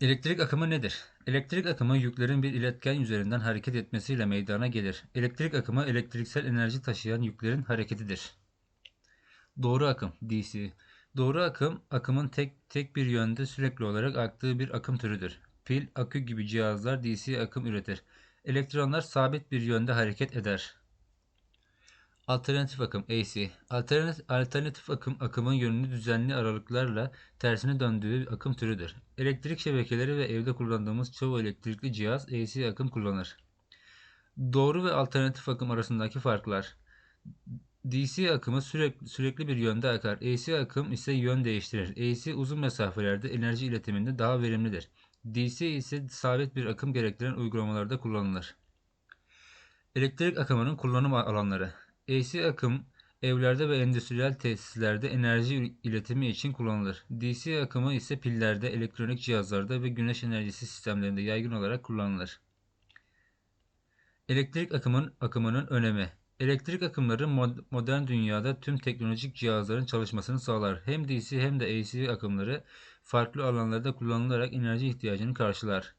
Elektrik akımı nedir? Elektrik akımı yüklerin bir iletken üzerinden hareket etmesiyle meydana gelir. Elektrik akımı elektriksel enerji taşıyan yüklerin hareketidir. Doğru akım DC. Doğru akım akımın tek tek bir yönde sürekli olarak aktığı bir akım türüdür. Pil, akü gibi cihazlar DC akım üretir. Elektronlar sabit bir yönde hareket eder. Alternatif akım AC. Alternatif, alternatif akım akımın yönünü düzenli aralıklarla tersine döndüğü akım türüdür. Elektrik şebekeleri ve evde kullandığımız çoğu elektrikli cihaz AC akım kullanır. Doğru ve alternatif akım arasındaki farklar. DC akımı sürekli, sürekli bir yönde akar. AC akım ise yön değiştirir. AC uzun mesafelerde enerji iletiminde daha verimlidir. DC ise sabit bir akım gerektiren uygulamalarda kullanılır. Elektrik akımının kullanım alanları. AC akım evlerde ve endüstriyel tesislerde enerji iletimi için kullanılır. DC akımı ise pillerde, elektronik cihazlarda ve güneş enerjisi sistemlerinde yaygın olarak kullanılır. Elektrik akımın akımının önemi. Elektrik akımları mod- modern dünyada tüm teknolojik cihazların çalışmasını sağlar. Hem DC hem de AC akımları farklı alanlarda kullanılarak enerji ihtiyacını karşılar.